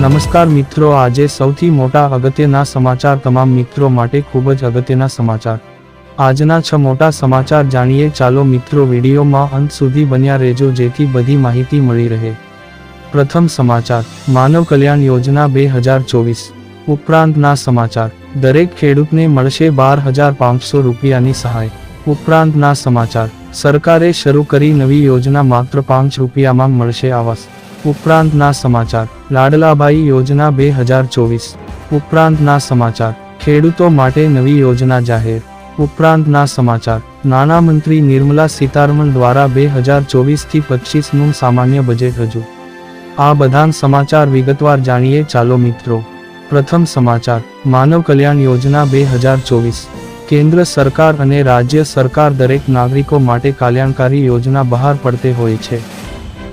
નમસ્કાર મિત્રો, આજે સૌથી મોટા અગત્યના સમાચાર તમામ મિત્રો માટે ખૂબ જ અગત્યના સમાચાર. આજના છ મોટા સમાચાર જાણીએ. ચાલો મિત્રો, વિડીયોમાં અંત સુધી બન્યા રહેજો, જેથી બધી માહિતી મળી રહે. પ્રથમ સમાચાર, માનવ કલ્યાણ યોજના બે હજાર ચોવીસ. ઉપરાંતના સમાચાર, દરેક ખેડૂતને મળશે બાર હજાર પાંચસો રૂપિયાની સહાય. ઉપરાંતના સમાચાર, સરકારે શરૂ કરી નવી યોજના માત્ર પાંચ રૂપિયામાં મળશે આવાસ. ઉપરાંતના સમાચાર. લાડલાબાઈ યોજના બે હજાર ચોવીસ. ઉપરાંતના સમાચાર. ખેડૂતો માટે નવી યોજના જાહેર. ઉપરાંતના સમાચાર. નાણામંત્રી નિર્મલા સીતારમણ દ્વારા બે હજાર ચોવીસથી પચીસનું સામાન્ય બજેટ રજૂ. આ બધા સમાચાર વિગતવાર જાણીએ ચાલો મિત્રો. પ્રથમ સમાચાર. માનવ કલ્યાણ યોજના બે હજાર ચોવીસ. કેન્દ્ર સરકાર અને રાજ્ય સરકાર દરેક નાગરિકો માટે કલ્યાણકારી યોજના બહાર પડતે હોય છે.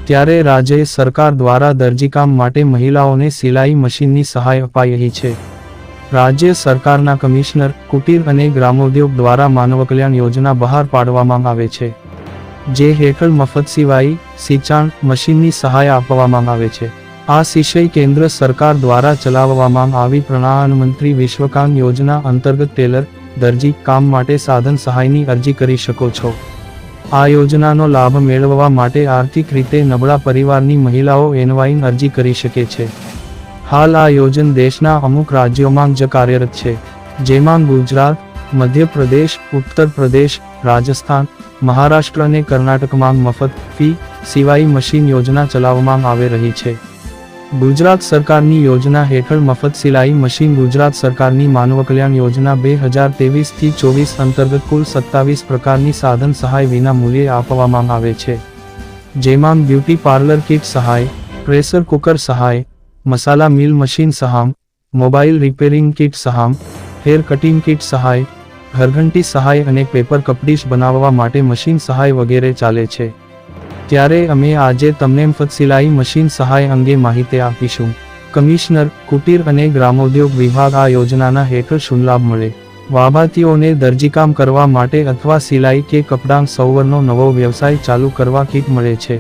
ત્યારે રાજ્ય સરકાર દ્વારા દરજીકામ માટે મહિલાઓને સિલાઈ મશીનની સહાય અપાઈ રહી છે. રાજ્ય સરકારના કમિશનર, કુટીર અને ગ્રામોદ્યોગ દ્વારા માનવ કલ્યાણ યોજના બહાર પાડવામાં આવે છે. જે હેઠળ મફત સિવાય સિંચાણ મશીનની સહાય આપવામાં આવે છે. આ શિષય કેન્દ્ર સરકાર દ્વારા ચલાવવામાં આવી પ્રધાનમંત્રી વિશ્વકામ યોજના અંતર્ગત ટેલર, દરજી કામ માટે સાધન સહાયની અરજી કરી શકો છો. આ યોજનાનો લાભ મેળવવા માટે આર્થિક રીતે નબળા પરિવારની મહિલાઓ એનવાઈન અરજી કરી શકે છે. હાલ આ યોજન દેશના અમુક રાજ્યોમાં જ કાર્યરત છે, જેમાં ગુજરાત, મધ્યપ્રદેશ ઉત્તર પ્રદેશ રાજસ્થાન, મહારાષ્ટ્ર અને કર્ણાટકમાં મફત ફી, સિવાય મશીન યોજના ચલાવવામાં આવી રહી છે. ગુજરાત સરકારની યોજના હેઠળ મફત સિલાઈ મશીન ગુજરાત સરકારની માનવ કલ્યાણ યોજના બે હજાર તેવીસથી ચોવીસ અંતર્ગત કુલ સત્તાવીસ પ્રકારની સાધન સહાય વિના મૂલ્યે આપવામાં આવે છે. જેમાં બ્યુટી પાર્લર કિટ સહાય, પ્રેશર કુકર સહાય, મસાલા મિલ મશીન સહામ, મોબાઈલ રિપેરિંગ કિટ સહામ, હેર કટિંગ કિટ સહાય, ઘરઘંટી સહાય અને પેપર કપડીશ બનાવવા માટે મશીન સહાય વગેરે ચાલે છે. ત્યારે અમે આજે તમને મફત સિલાઈ મશીન સહાય અંગે માહિતી આપીશું. કમિશનર, કુટીર અને ગ્રામોદ્યોગ વિભાગ આ યોજનાના હેઠળ શું લાભ મળે? વાભાતીઓને દરજીકામ કરવા માટે અથવા સિલાઈ કે કપડાં સૌવરનો નવો વ્યવસાય ચાલુ કરવા કીટ મળે છે.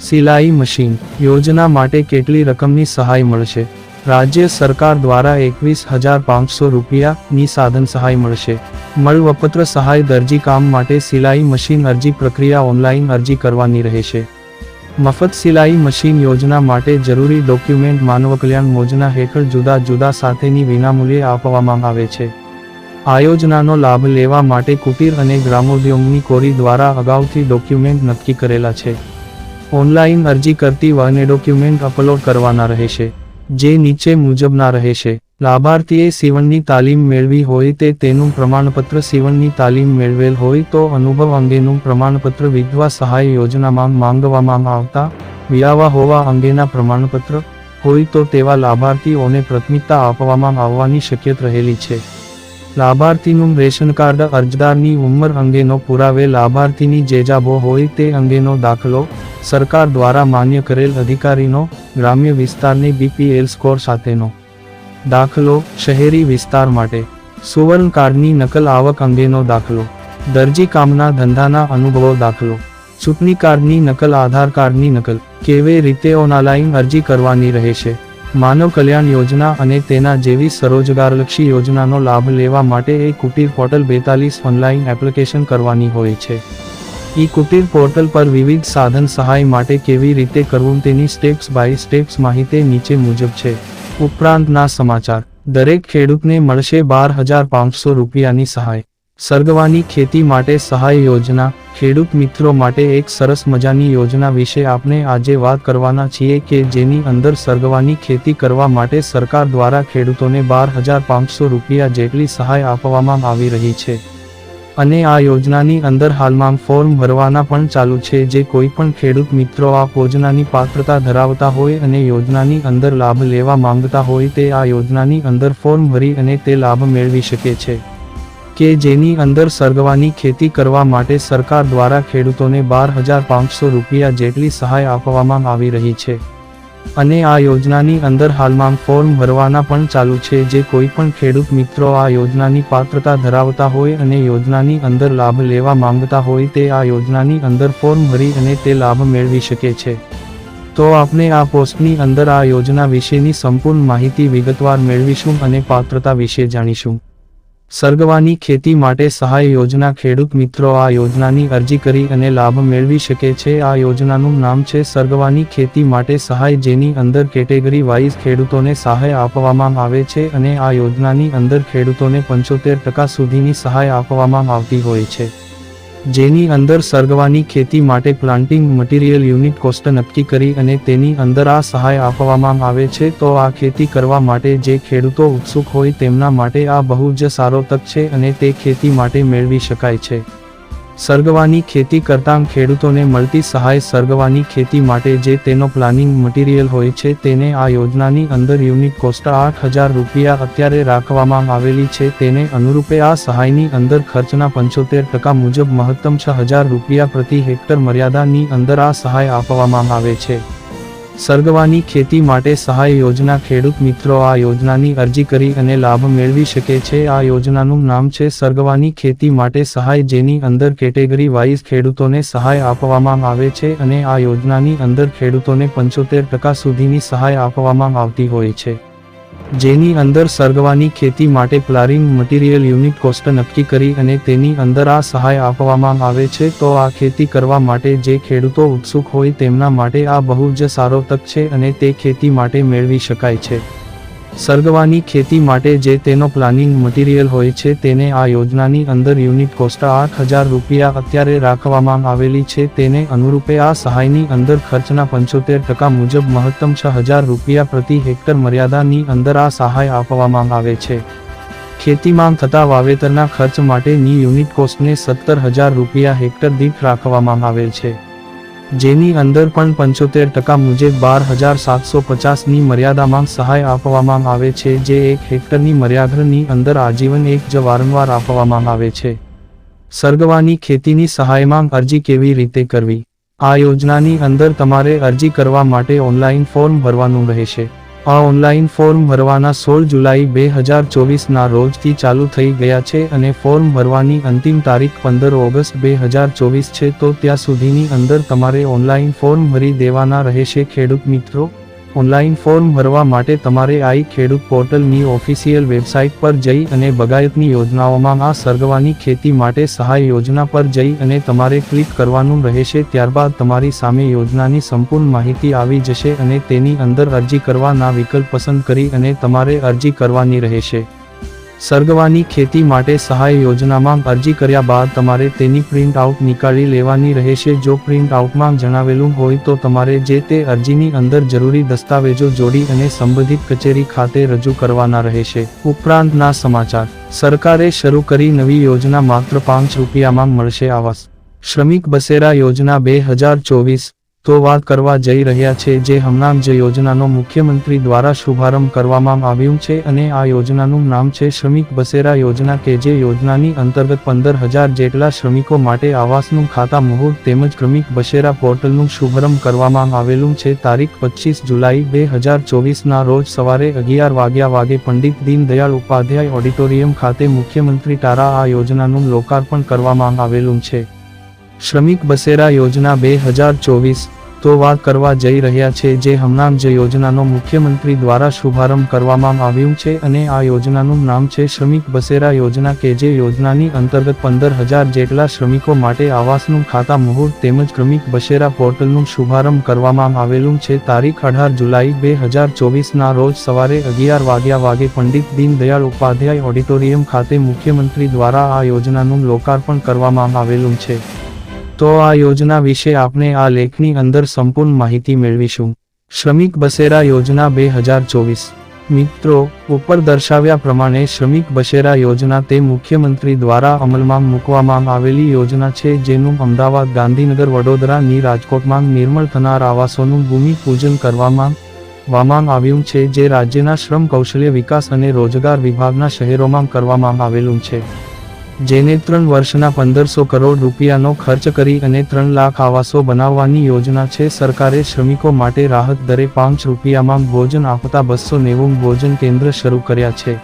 સિલાઈ મશીન, યોજના માટે કેટલી રકમની સહાય મળશે? રાજ્ય સરકાર દ્વારા એકવીસ હજાર પાંચસો રૂપિયાની સાધન સહાય મળશે. મળવપત્ર સહાય દરજી કામ માટે સિલાઈ મશીન અરજી પ્રક્રિયા ઓનલાઈન અરજી કરવાની રહેશે. મફત સિલાઈ મશીન યોજના માટે જરૂરી ડોક્યુમેન્ટ માનવ કલ્યાણ યોજના હેઠળ જુદા જુદા સાથેની વિનામૂલ્યે આપવામાં આવે છે. આ યોજનાનો લાભ લેવા માટે કુટીર અને ગ્રામોદ્યોગની કોરી દ્વારા અગાઉથી ડોક્યુમેન્ટ નક્કી કરેલા છે. ઓનલાઈન અરજી કરતી વાને ડોક્યુમેન્ટ અપલોડ કરવાના રહેશે, જે નીચે મુજબના રહેશે. લાભાર્થીએ સીવણની તાલીમ મેળવી હોય તે તેનું પ્રમાણપત્ર સીવણની તાલીમ મેળવેલ હોય તો અનુભવ અંગેનું પ્રમાણપત્ર વિધવા સહાય યોજનામાં માંગવામાં આવતા વિયાવા હોવા અંગેના પ્રમાણપત્ર હોય તો તેવા લાભાર્થીઓને પ્રાથમિકતા આપવામાં આવવાની શક્યત રહેલી છે. લાભાર્થીનું રેશન કાર્ડ અરજદારની ઉંમર અંગેનો પુરાવે લાભાર્થીની જેજાબો હોય તે અંગેનો દાખલો સરકાર દ્વારા માન્ય કરેલ અધિકારીનો ગ્રામ્ય વિસ્તારની બીપીએલ સ્કોર સાથેનો દાખલો શહેરી વિસ્તાર માટે. સુવર્ણ કાર્ડની નકલ આવક અંગેનો દાખલો. દરજી કામના ધંધાના અનુભવો દાખલો. ચૂંટણી કાર્ડની નકલ આધાર કાર્ડની નકલ. કેવી રીતે ઓનલાઈન અરજી કરવાની રહેશે? માનવ કલ્યાણ યોજના અને તેના જેવી સ્વરોજગારલક્ષી યોજનાનો લાભ લેવા માટે એ કુટીર પોર્ટલ બેતાલીસ ઓનલાઈન એપ્લિકેશન કરવાની હોય છે. ઈ કુટીર પોર્ટલ પર વિવિધ સાધન સહાય માટે કેવી રીતે કરવું તેની સ્ટેપ્સ બાય સ્ટેપ્સ માહિતી નીચે મુજબ છે. ઉપરાંતના સમાચાર. દરેક ખેડૂતને મળશે બાર હજાર પાંચસો રૂપિયાની સહાય. સર્ગવાની ખેતી માટે સહાય યોજના. ખેડૂત મિત્રો માટે એક સરસ મજાની યોજના વિશે આપણે આજે વાત કરવાના છીએ કે જેની અંદર સર્ગવાની ખેતી કરવા માટે સરકાર દ્વારા ખેડૂતોને બાર હજાર પાંચસો રૂપિયા જેટલી સહાય આપવામાં આવી રહી છે. અને આ યોજનાની અંદર હાલમાં ફોર્મ ભરવાના પણ ચાલુ છે. જે કોઈ પણ ખેડૂત મિત્રો આ યોજનાની પાત્રતા ધરાવતા હોય અને યોજનાની અંદર લાભ લેવા માંગતા હોય તે આ યોજનાની અંદર ફોર્મ ભરી અને તે લાભ મેળવી શકે છે. કે જેની અંદર સર્ગવાની ખેતી કરવા માટે સરકાર દ્વારા ખેડૂતોને બાર હજાર પાંચસો રૂપિયા જેટલી સહાય આપવામાં આવી રહી છે. અને આ યોજનાની અંદર હાલમાં ફોર્મ ભરવાના પણ ચાલુ છે. જે કોઈ પણ ખેડૂત મિત્રો આ યોજનાની પાત્રતા ધરાવતા હોય અને યોજનાની અંદર લાભ લેવા માંગતા હોય તે આ યોજનાની અંદર ફોર્મ ભરી અને તે લાભ મેળવી શકે છે. તો આપણે આ પોસ્ટની અંદર આ યોજના વિશેની સંપૂર્ણ માહિતી વિગતવાર મેળવીશું અને પાત્રતા વિશે જાણીશું. સર્ગવાની ખેતી માટે સહાય યોજના ખેડૂત મિત્રો આ યોજનાની અરજી કરી અને લાભ મેળવી શકે છે. આ યોજનાનું નામ છે સર્ગવાની ખેતી માટે સહાય, જેની અંદર કેટેગરી વાઇઝ ખેડૂતોને સહાય આપવામાં આવે છે અને આ યોજનાની અંદર ખેડૂતોને પંચોતેર ટકા સુધીની સહાય આપવામાં આવતી હોય છે. જેની અંદર સર્ગવાની ખેતી માટે પ્લાન્ટિંગ મટીરિયલ યુનિટ કોસ્ટ નક્કી કરી અને તેની અંદર આ સહાય આપવામાં આવે છે, તો આ ખેતી કરવા માટે જે ખેડૂતો ઉત્સુક હોય તેમના માટે આ બહુ જ સારો તક છે અને તે ખેતી માટે મેળવી શકાય છે. સર્ગવાની ખેતી કરતાં ખેડૂતોને મળતી સહાય સર્ગવાની ખેતી માટે જે તેનો પ્લાનિંગ મટીરિયલ હોય છે તેને આ યોજનાની અંદર યુનિટ કોસ્ટ આઠ હજાર રૂપિયા અત્યારે રાખવામાં આવેલી છે તેને અનુરૂપે આ સહાયની અંદર ખર્ચના પંચોતેર ટકા મુજબ મહત્તમ છ હજાર રૂપિયા પ્રતિ હેક્ટર મર્યાદાની અંદર આ સહાય આપવામાં આવે છે. સર્ગવાની ખેતી માટે સહાય યોજના ખેડૂત મિત્રો આ યોજનાની અરજી કરી અને લાભ મેળવી શકે છે. આ યોજનાનું નામ છે સર્ગવાની ખેતી માટે સહાય, જેની અંદર કેટેગરી વાઇઝ ખેડૂતોને સહાય આપવામાં આવે છે અને આ યોજનાની અંદર ખેડૂતોને પંચોતેર ટકા સુધીની સહાય આપવામાં આવતી હોય છે. જેની અંદર સર્ગવાની ખેતી માટે પ્લારિંગ મટીરિયલ યુનિટ કોસ્ટ નક્કી કરી અને તેની અંદર આ સહાય આપવામાં આવે છે, તો આ ખેતી કરવા માટે જે ખેડૂતો ઉત્સુક હોય તેમના માટે આ બહુ જ સારો તક છે અને તે ખેતી માટે મેળવી શકાય છે. સર્ગવાની ખેતી માટે જે તેનો પ્લાનિંગ મટીરિયલ હોય છે તેને આ યોજનાની અંદર યુનિટ કોસ્ટ આઠ હજાર રૂપિયા અત્યારે રાખવામાં આવેલી છે તેને અનુરૂપે આ સહાયની અંદર ખર્ચના પંચોતેર ટકા મુજબ મહત્તમ છ હજાર રૂપિયા પ્રતિ હેક્ટર મર્યાદાની અંદર આ સહાય આપવામાં આવે છે. ખેતીમાં થતા વાવેતરના ખર્ચ માટેની યુનિટ કોસ્ટને સત્તર હજાર રૂપિયા હેક્ટર દીઠ રાખવામાં આવેલ છે. જેની અંદર પણ પંચોતેર ટકા મુજબ બાર હજાર સાતસો પચાસની મર્યાદામાં સહાય આપવામાં આવે છે, જે એક હેક્ટરની મર્યાદાની અંદર આજીવન એક જ વારંવાર આપવામાં આવે છે. સર્ગવાની ખેતીની સહાયમાં અરજી કેવી રીતે કરવી? આ યોજનાની અંદર તમારે અરજી કરવા માટે ઓનલાઈન ફોર્મ ભરવાનું રહેશે. આ ઓનલાઈન ફોર્મ ભરવાના સોળ જુલાઈ બે હજાર ચોવીસના રોજથી ચાલુ થઈ ગયા છે અને ફોર્મ ભરવાની અંતિમ તારીખ પંદર ઓગસ્ટ બે હજાર ચોવીસ છે તો ત્યાં સુધીની અંદર તમારે ઓનલાઈન ફોર્મ ભરી દેવાના રહેશે ખેડૂત મિત્રો. ઓનલાઈન ફોર્મ ભરવા માટે તમારે આઈ ખેડૂત પોર્ટલની ઓફિશિયલ વેબસાઇટ પર જઈ અને બગાયતની યોજનાઓમાં આ સર્ગવાની ખેતી માટે સહાય યોજના પર જઈ અને તમારે ક્લિક કરવાનું રહેશે ત્યારબાદ તમારી સામે યોજનાની સંપૂર્ણ માહિતી આવી જશે અને તેની અંદર અરજી કરવાના વિકલ્પ પસંદ કરી અને તમારે અરજી કરવાની રહેશે. સર્ગવાની ખેતી માટે સહાય યોજનામાં અરજી કર્યા બાદ તમારે તેની પ્રિન્ટ આઉટ નીકાળી લેવાની રહેશે. જો પ્રિન્ટ આઉટમાં જણાવેલું હોય તો તમારે જે તે અરજીની અંદર જરૂરી દસ્તાવેજો જોડી અને સંબંધિત કચેરી ખાતે રજૂ કરવાના રહેશે. ઉપરાંતના સમાચાર. સરકારે શરૂ કરી નવી યોજના માત્ર પાંચ રૂપિયામાં મળશે આવાસ. શ્રમિક બસેરા યોજના બે હજાર ચોવીસ. તો વાત કરવા જઈ રહ્યા છે જે હમણાં જ યોજનાનો મુખ્યમંત્રી દ્વારા શુભારંભ કરવામાં આવ્યું છે અને આ યોજનાનું નામ છે શ્રમિક બસેરા યોજના કે જે યોજનાની અંતર્ગત પંદર હજાર જેટલા શ્રમિકો માટે આવાસનું ખાતા મુહૂર્ત તેમજ શ્રમિક બસેરા પોર્ટલનું શુભારંભ કરવામાં આવેલું છે. તારીખ પચીસ જુલાઈ બે હજાર ચોવીસના રોજ સવારે અગિયાર વાગ્યા વાગે પંડિત દીનદયાળ ઉપાધ્યાય ઓડિટોરિયમ ખાતે મુખ્યમંત્રી તારા આ યોજનાનું લોકાર્પણ કરવામાં આવેલું છે. શ્રમિક બસેરા યોજના બે હજાર ચોવીસ તો વાત કરવા જઈ રહ્યા છે જે હમણાં જ યોજનાનો મુખ્યમંત્રી દ્વારા શુભારંભ કરવામાં આવ્યું છે અને આ યોજનાનું નામ છે શ્રમિક બસેરા યોજના કે જે યોજનાની અંતર્ગત પંદર હજાર જેટલા શ્રમિકો માટે આવાસનું ખાતા મુહૂર્ત તેમજ શ્રમિક બસેરા પોર્ટલનું શુભારંભ કરવામાં આવેલું છે. તારીખ અઢાર જુલાઈ બે હજાર ચોવીસના રોજ સવારે અગિયાર વાગ્યા વાગે પંડિત દીનદયાળ ઉપાધ્યાય ઓડિટોરિયમ ખાતે મુખ્યમંત્રી દ્વારા આ યોજનાનું લોકાર્પણ કરવામાં આવેલું છે. તો આ યોજના વિશે આપણે આ લેખની અંદર સંપૂર્ણ માહિતી મેળવીશું. શ્રમિક બસેરા યોજના બે હજાર ચોવીસ. મિત્રો, ઉપર દર્શાવ્યા પ્રમાણે શ્રમિક બસેરા યોજના તે મુખ્યમંત્રી દ્વારા અમલમાં મૂકવામાં આવેલી યોજના છે જેનું અમદાવાદ ગાંધીનગર વડોદરાની રાજકોટમાં નિર્મળ થનાર આવાસોનું ભૂમિપૂજન કરવામાં વામાં આવ્યું છે જે રાજ્યના શ્રમ કૌશલ્ય વિકાસ અને રોજગાર વિભાગના શહેરોમાં કરવામાં આવેલું છે. જેને ત્રણ વર્ષના પંદરસો કરોડ રૂપિયાનો ખર્ચ કરી અને ત્રણ લાખ આવાસો બનાવવાની યોજના છે, સરકારે શ્રમિકો માટે રાહત દરે પાંચ રૂપિયામાં ભોજન આપતા બસો નેવું ભોજન કેન્દ્ર શરૂ કર્યા છે.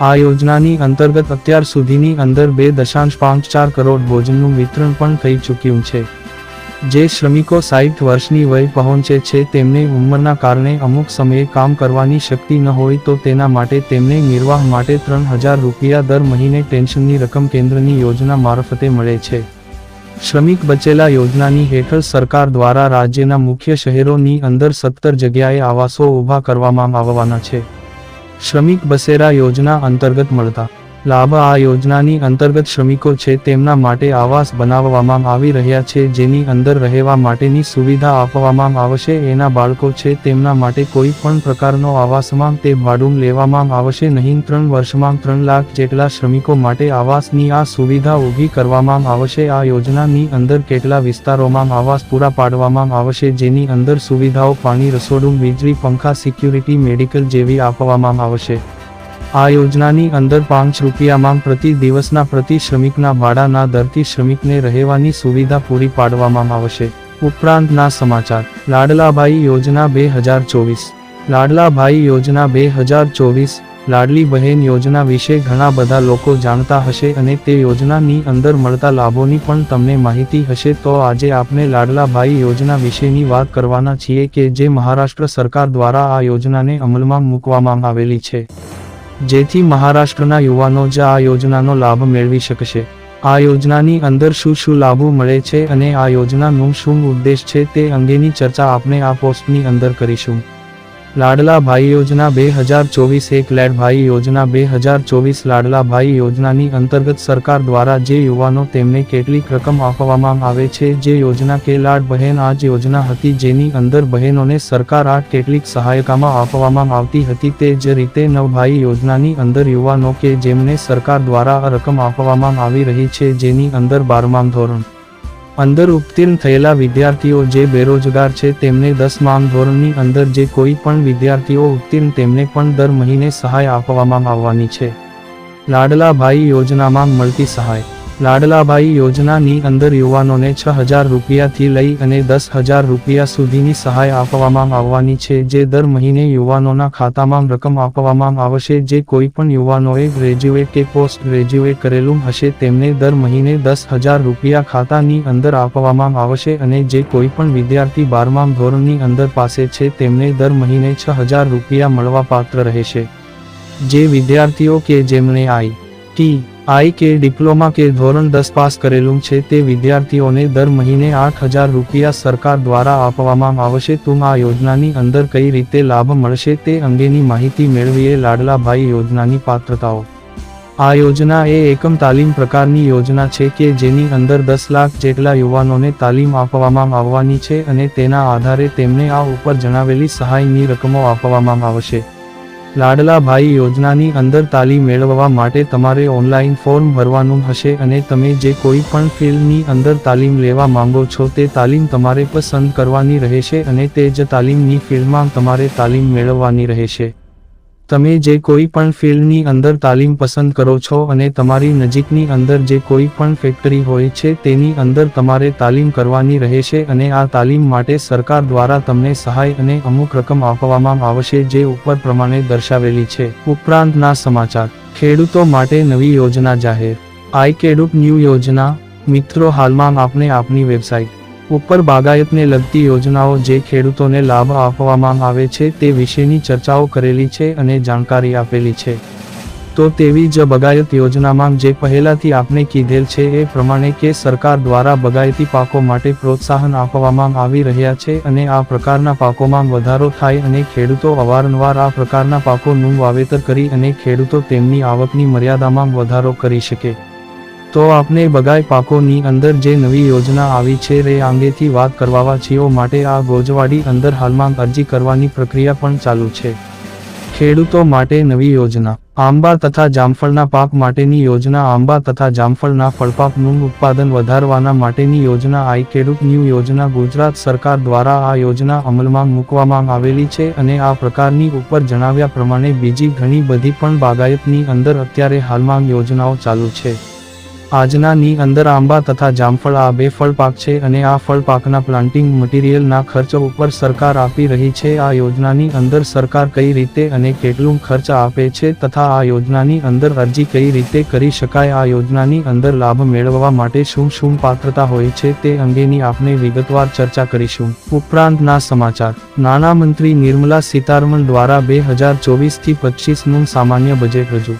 આ યોજનાની અંતર્ગત અત્યાર સુધીની અંદર બે દશાંશ પાંચ ચાર કરોડ ભોજનનું વિતરણ પણ થઈ ચૂક્યું છે. જે શ્રમિકો સાઠ વર્ષની વય પહોંચે છે તેમને ઉંમરના કારણે અમુક સમયે કામ કરવાની શક્તિ ન હોય તો તેના માટે તેમને નિર્વાહ માટે ત્રણ હજાર રૂપિયા દર મહિને પેન્શનની રકમ કેન્દ્રની યોજના મારફતે મળે છે. શ્રમિક બચેલા યોજનાની હેઠળ સરકાર દ્વારા રાજ્યના મુખ્ય શહેરોની અંદર સત્તર જગ્યાએ આવાસો ઊભા કરવામાં આવવાના છે. શ્રમિક બસેરા યોજના અંતર્ગત મળતા લાભ આ યોજનાની અંતર્ગત શ્રમિકો છે તેમના માટે આવાસ બનાવવામાં આવી રહ્યા છે, જેની અંદર રહેવા માટેની સુવિધા આપવામાં આવશે. એના બાળકો છે તેમના માટે કોઈ પણ પ્રકારનો આવાસમાં તે ભાડું લેવામાં આવશે નહીં. ત્રણ વર્ષમાં ત્રણ લાખ જેટલા શ્રમિકો માટે આવાસની આ સુવિધા ઊભી કરવામાં આવશે. આ યોજનાની અંદર કેટલા વિસ્તારોમાં આવાસ પૂરા પાડવામાં આવશે, જેની અંદર સુવિધાઓ, પાણી, રસોડું, વીજળી, પંખા, સિક્યુરિટી, મેડિકલ જેવી આપવામાં આવશે. આ યોજનાની અંદર પાંચ રૂપિયામાં પ્રતિ દિવસના પ્રતિ શ્રમિકના ભાડાના દરથી શ્રમિકને રહેવાની સુવિધા પૂરી પાડવામાં આવશે. ઉપરાંતના સમાચાર. લાડલાભાઈ યોજના બે હજાર ચોવીસ. લાડલાભાઈ યોજના બે હજાર ચોવીસ, લાડલી બહેન યોજના વિશે ઘણા બધા લોકો જાણતા હશે અને તે યોજનાની અંદર મળતા લાભોની પણ તમને માહિતી હશે. તો આજે આપણે લાડલાભાઈ યોજના વિશેની વાત કરવાના છીએ કે જે મહારાષ્ટ્ર સરકાર દ્વારા આ યોજનાને અમલમાં મૂકવામાં આવેલી છે. જેથી મહારાષ્ટ્રના યુવાનો જ આ યોજનાનો લાભ મેળવી શકશે. આ યોજનાની અંદર શું શું લાભો મળે છે અને આ યોજનાનું શું ઉદ્દેશ છે તે અંગેની ચર્ચા આપણે આ પોસ્ટની અંદર કરીશું. લાડલા ભાઈ યોજના બે હજાર ચોવીસ એક લેડ ભાઈ યોજના બે હજાર ચોવીસ લાડલા ભાઈ યોજનાની અંતર્ગત સરકાર દ્વારા જે યુવાનો તેમને કેટલીક રકમ આપવામાં આવે છે, જે યોજના કે લાડ બહેન આ જ યોજના હતી જેની અંદર બહેનોને સરકાર આ કેટલીક સહાયકામાં આપવામાં આવતી હતી તે જ રીતે નવ ભાઈ યોજનાની અંદર યુવાનો કે જેમને સરકાર દ્વારા આ રકમ આપવામાં આવી રહી છે જેની અંદર બારમામ ધોરણ અંદર ઉત્તીર્ણ થયેલા વિદ્યાર્થીઓ જે બેરોજગાર છે તેમને દસમામ ધોરણની અંદર જે કોઈ પણ વિદ્યાર્થીઓ ઉત્તીર્ણ તેમને પણ દર મહિને સહાય આપવામાં આવવાની છે. લાડલાભાઈ યોજનામાં મળતી સહાય. લાડલાભાઈ યોજનાની અંદર યુવાનોને છ હજાર રૂપિયાથી લઈ અને દસ હજાર રૂપિયા સુધીની સહાય આપવામાં આવવાની છે, જે દર મહિને યુવાનોના ખાતામાં રકમ આપવામાં આવશે. જે કોઈ પણ યુવાનોએ ગ્રેજ્યુએટ કે પોસ્ટ ગ્રેજ્યુએટ કરેલું હશે, તેમને દર મહિને દસ હજાર રૂપિયા ખાતાની અંદર આપવામાં આવશે અને જે કોઈ પણ વિદ્યાર્થી બારમામ ધોરણની અંદર પાસે છે, તેમને દર મહિને છ હજાર રૂપિયા મળવા પાત્ર રહેશે. જે વિદ્યાર્થીઓ કે જેમણે આઈ ટી આઈ કે ડિપ્લોમા કે ધોરણ દસ પાસ કરેલું છે તે વિદ્યાર્થીઓને દર મહિને આઠ હજાર રૂપિયા સરકાર દ્વારા આપવામાં આવશે. તું આ યોજનાની અંદર કઈ રીતે લાભ મળશે તે અંગેની માહિતી મેળવીએ લાડલાભાઈ યોજનાની પાત્રતાઓ. આ યોજના એ એકમ તાલીમ પ્રકારની યોજના છે કે જેની અંદર દસ લાખ જેટલા યુવાનોને તાલીમ આપવામાં આવવાની છે અને તેના આધારે તેમને આ ઉપર જણાવેલી સહાયની રકમો આપવામાં આવશે. લાડલા ભાઈ યોજનાની અંદર તાલીમ મેળવવા માટે તમારે ઓનલાઈન ફોર્મ ભરવાનું હશે અને તમે જે કોઈ પણ ફિલ્ડની અંદર તાલીમ લેવા માંગો છો તે તાલીમ તમારે પસંદ કરવાની રહેશે અને તે જ તાલીમની ફિલ્ડમાં તમારે તાલીમ મેળવવાની રહેશે. તમે જે કોઈ પણ ફિલ્ડની અંદર તાલીમ પસંદ કરો છો અને તમારી નજીકની અંદર જે કોઈ પણ ફેક્ટરી હોય છે તેની અંદર તમારે તાલીમ કરવાની રહેશે અને આ તાલીમ માટે સરકાર દ્વારા તમને સહાય અને અમુક રકમ આપવામાં આવશે જે ઉપર પ્રમાણે દર્શાવેલી છે. ઉપરાંતના સમાચાર. ખેડૂતો માટે નવી યોજના જાહેર. આઈ ખેડૂત ન્યૂ યોજના. મિત્રો, હાલમાં આપને આપની વેબસાઇટ ઉપર બાગાયતને લગતી યોજનાઓ જે ખેડૂતોને લાભ આપવામાં આવે છે તે વિશેની ચર્ચાઓ કરેલી છે અને જાણકારી આપેલી છે. તો તેવી જ બગાયત યોજનામાં જે પહેલાથી આપણે કીધેલ છે એ પ્રમાણે કે સરકાર દ્વારા બગાયતી પાકો માટે પ્રોત્સાહન આપવામાં આવી રહ્યા છે અને આ પ્રકારના પાકોમાં વધારો થાય અને ખેડૂતો અવારનવાર આ પ્રકારના પાકોનું વાવેતર કરી અને ખેડૂતો તેમની આવકની મર્યાદામાં વધારો કરી શકે. તો આપને બગાય પાકોની અંદર જે નવી યોજના આવી છે રે અંગેથી વાત કરવા છીઓ માટે આ ગોજવાડી અંદર હાલમાં અરજી કરવાની પ્રક્રિયા પણ ચાલુ છે. ખેડૂતો માટે નવી યોજના. આંબા તથા જામફળના પાક માટેની યોજના. આંબા તથા જામફળના ફળપાકનું ઉત્પાદન વધારવાના માટેની યોજના. આઈ ખેડૂત ન્યૂ યોજના ગુજરાત સરકાર દ્વારા આ યોજના અમલમાં મૂકવામાં આવેલી છે અને આ પ્રકારની ઉપર જણાવ્યા પ્રમાણે બીજી ઘણી બધી પણ બાગાયતની અંદર અત્યારે હાલમાં યોજનાઓ ચાલુ છે. આજના ની અંદર આંબા તથા જામફળ આ બે ફળ પાક છે અને આ ફળ પાકના પ્લાન્ટિંગ મટીરિયલના ખર્ચ ઉપર સરકાર આપી રહી છે. આ યોજનાની અંદર સરકાર કઈ રીતે અને કેટલું ખર્ચ આપે છે તથા આ યોજનાની અંદર અરજી કઈ રીતે કરી શકાય? આ યોજનાની અંદર લાભ મેળવવા માટે શું શું પાત્રતા હોય છે તે અંગેની આપણે વિગતવાર ચર્ચા કરીશું. ઉપરાંતના સમાચાર. નાણામંત્રી નિર્મલા સીતારમણ દ્વારા બે હજાર ચોવીસથી પચીસનું સામાન્ય બજેટ રજૂ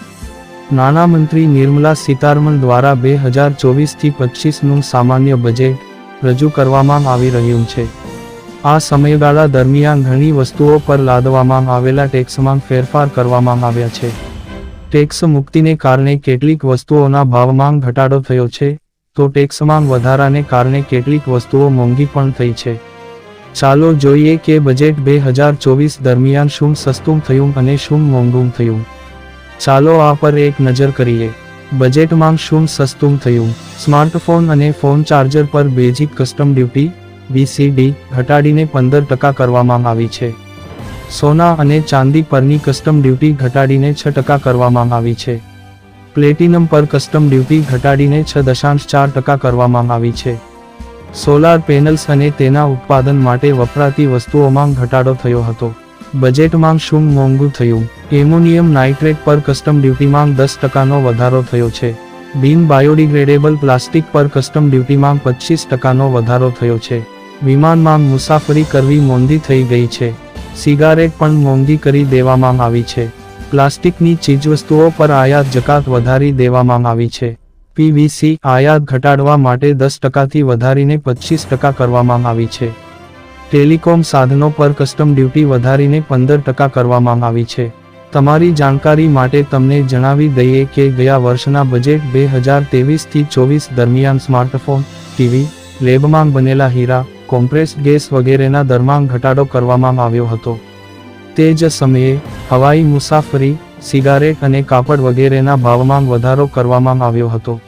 નાણામંત્રી નિર્મલા સીતારમણ દ્વારા બે હજાર ચોવીસથી પચીસનું સામાન્ય બજેટ રજૂ કરવામાં આવી રહ્યું છે. આ સમયગાળા દરમિયાન ઘણી વસ્તુઓ પર લાદવામાં આવેલા ટેક્સમાં ફેરફાર કરવામાં આવ્યા છે. ટેક્સ મુક્તિને કારણે કેટલીક વસ્તુઓના ભાવમાં ઘટાડો થયો છે, તો ટેક્સમાં વધારાને કારણે કેટલીક વસ્તુઓ મોંઘી પણ થઈ છે. ચાલો જોઈએ કે બજેટ બે હજાર ચોવીસ દરમિયાન શું સસ્તું થયું અને શું મોંઘું થયું. ચાલો આ પર એક નજર કરીએ. બજેટમાં શું સસ્તું થયું? સ્માર્ટફોન અને ફોન ચાર્જર પર બેઝિક કસ્ટમ ડ્યુટી બીસીડી ઘટાડીને પંદર ટકા કરવામાં આવી છે. સોના અને ચાંદી પરની કસ્ટમ ડ્યુટી ઘટાડીને છ ટકા કરવામાં આવી છે. પ્લેટિનમ પર કસ્ટમ ડ્યુટી ઘટાડીને છ દશાંશ ચાર ટકા કરવામાં આવી છે. સોલાર પેનલ્સ અને તેના ઉત્પાદન માટે વપરાતી વસ્તુઓમાં ઘટાડો થયો હતો. બજેટમાં શું મોંઘું થયું? એમોનિયમ નાઇટ્રેટ પર કસ્ટમ ડ્યુટીમાં દસ ટકાનો વધારો થયો છે. બિન બાયોડિગ્રેડેબલ પ્લાસ્ટિક પર કસ્ટમ ડ્યુટીમાં પચીસ ટકાનો વધારો થયો છે. વિમાનમાં મુસાફરી કરવી મોંઘી થઈ ગઈ છે. સિગારેટ પણ મોંઘી કરી દેવામાં આવી છે. પ્લાસ્ટિકની ચીજવસ્તુઓ પર આયાત જકાત વધારી દેવામાં આવી છે. પીવીસી આયાત ઘટાડવા માટે દસ ટકાથી વધારીને પચીસ ટકા કરવામાં આવી છે. ટેલિકોમ સાધનો પર કસ્ટમ ડ્યુટી વધારીને પંદર ટકા કરવામાં આવી છે. તમારી જાણકારી માટે તમને જણાવી દઈએ કે ગયા વર્ષના બજેટ બે હજાર તેવીસથી ચોવીસ દરમિયાન સ્માર્ટફોન, ટીવી, લેબમાં બનેલા હીરા, કોમ્પ્રેસ ગેસ વગેરેના દરમાં ઘટાડો કરવામાં આવ્યો હતો. તે જ સમયે, હવાઈ મુસાફરી, સિગારેટ અને કાપડ વગેરેના ભાવમાં વધારો કરવામાં આવ્યો હતો.